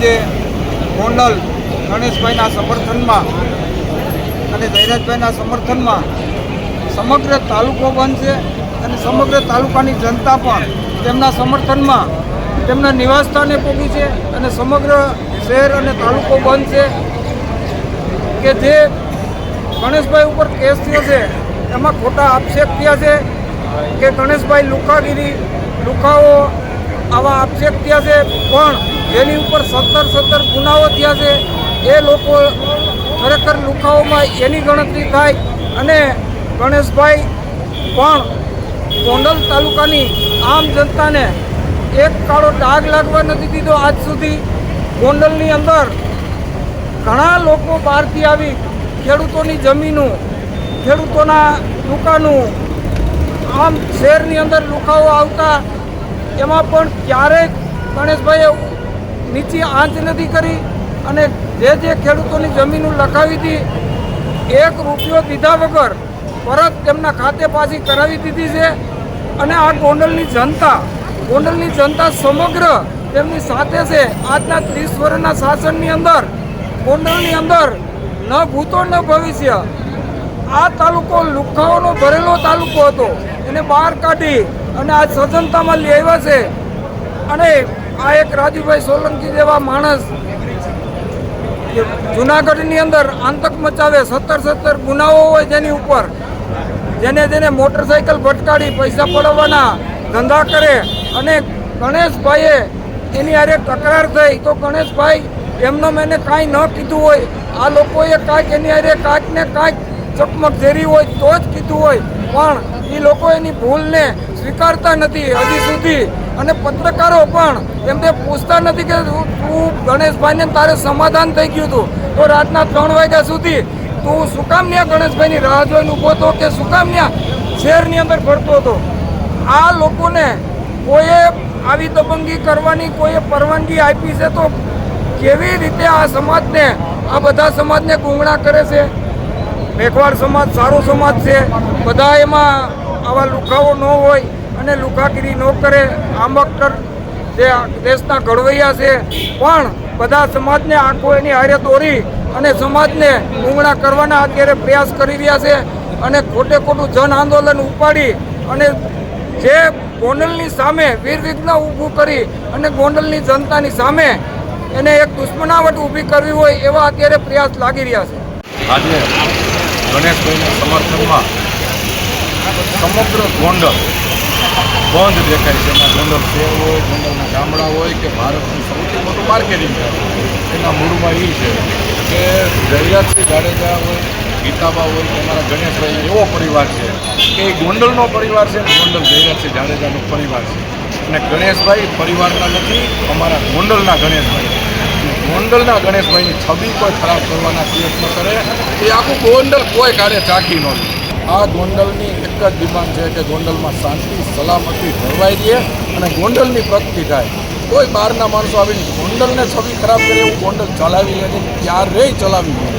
આજે ગોંડલ ગણેશભાઈના સમર્થનમાં અને ધૈરાજભાઈના સમર્થનમાં સમગ્ર તાલુકો છે અને સમગ્ર તાલુકાની જનતા પણ તેમના સમર્થનમાં તેમના નિવાસસ્થાને પહોંચી છે અને સમગ્ર શહેર અને તાલુકો બંધ છે કે જે ગણેશભાઈ ઉપર કેસ થયો છે, એમાં ખોટા આક્ષેપ થયા છે કે ગણેશભાઈ લુકાગીરી લુકાઓ આવા આક્ષેપ થયા છે. પણ જેની ઉપર સત્તર સત્તર ગુનાઓ થયા છે. એ લોકો ખરેખર લુખાઓમાં એની ગણતરી થાય અને ગણેશભાઈ પણ ગોંડલ તાલુકાની આમ જનતાને એક કાળો ડાઘ લાગવા નથી દીધો આજ સુધી. ગોંડલની અંદર ઘણા લોકો બહારથી આવી ખેડૂતોની જમીનું, ખેડૂતોના દુકાનો, આમ શહેરની અંદર લુખાઓ આવતા. એમાં પણ ક્યારેક ગણેશભાઈએ નીચી આંચ નથી કરી અને જે જે ખેડૂતોની જમીનો લખાવી હતી, એક રૂપિયો દીધા વગર પરત તેમના ખાતે પાછી કરાવી દીધી છે. અને આ ગોંડલની જનતા ગોંડલની જનતા સમગ્ર તેમની સાથે છે. આજના ત્રીસ વર્ષના શાસનની અંદર, ગોંડલની અંદર ન ભૂતો ન ભવિષ્ય. આ તાલુકો લુખાઓનો ભરેલો તાલુકો હતો. એને બહાર કાઢી અને આ સજનતામાં લેવા છે. અને આ એક રાજુભાઈ સોલંકી જેવા માણસ જુનાગઢની અંદર આતંક મચાવે, સત્તર સત્તર ગુનાઓ હોય જેની ઉપર, જેને જેને મોટરસાયકલ ભટકાડી પૈસા પડાવવાના ધંધા કરે અને ગણેશભાઈએ એની હારે તકરાર થઈ, તો ગણેશભાઈ એમનો મેને કાંઈ ન કીધું હોય. આ લોકોએ કાંઈક એની હારે કાંઈક ને કાંઈક ચકમક ઝેરી હોય તો જ કીધું હોય. પણ એ લોકો એની ભૂલને સ્વીકારતા નથી હજી સુધી. અને પત્રકારો પણ એમને પૂછતા નથી કે તું ગણેશભાઈને તારે સમાધાન થઈ ગયું હતું તો રાતના ત્રણ વાગ્યા સુધી તું શું કામ ન્યા ગણેશભાઈની રાહ જોઈને ઊભો હતો કે શું કામ ન્યા શહેરની અંદર ફરતો હતો? આ લોકોને કોઈએ આવી દબંગી કરવાની, કોઈએ પરવાનગી આપી છે તો કેવી રીતે આ સમાજને, આ બધા સમાજને ગુંગળા કરે છે? મેઘવાળ સમાજ સારો સમાજ છે. બધા એમાં આવા લુખાઓ ન હોય અને લુખાગીરી ન કરે. આંબેડકર જે દેશના ઘડવૈયા છે. પણ બધા સમાજને આંખો એની હારે દોરી અને સમાજને ગુંગળા કરવાના અત્યારે પ્રયાસ કરી રહ્યા છે અને ખોટે ખોટું જન આંદોલન ઉપાડી અને જે ગોંડલની સામે વીરવિઘ્ન ઊભું કરી અને ગોંડલની જનતાની સામે એને એક દુશ્મનાવટ ઊભી કરવી હોય એવા અત્યારે પ્રયાસ લાગી રહ્યા છે. ગણેશભાઈના સમર્થનમાં સમગ્ર ગોંડલ બંધ દેખાય છે. એમાં ગોંડલ શહેર હોય, ગોંડલના ગામડા હોય કે ભારતનું સૌથી મોટું માર્કેટિંગ એના મૂળમાં એ છે કે જયરાજસિંહ જાડેજા હોય, ગીતાબા હોય કે અમારા ગણેશભાઈ એવો પરિવાર છે કે એ ગોંડલનો પરિવાર છે ગોંડલ જયરાજસિંહ જાડેજાનો પરિવાર છે. અને ગણેશભાઈ પરિવારના નથી, અમારા ગોંડલના ગણેશભાઈ. ગોંડલના ગણેશભાઈની છબી કોઈ ખરાબ કરવાના પ્રયત્ન કરે, એ આખું ગોંડલ કોઈ કાળે ચાખી ન આ ગોંડલની એક જ ડિમાન્ડ છે કે ગોંડલમાં શાંતિ, સલામતી જળવાઈ રહે અને ગોંડલની પ્રગતિ થાય. કોઈ બહારના માણસો આવીને ગોંડલને છબી ખરાબ કરે એવું ગોંડલ ચલાવી લે ક્યારેય ચલાવી નહીં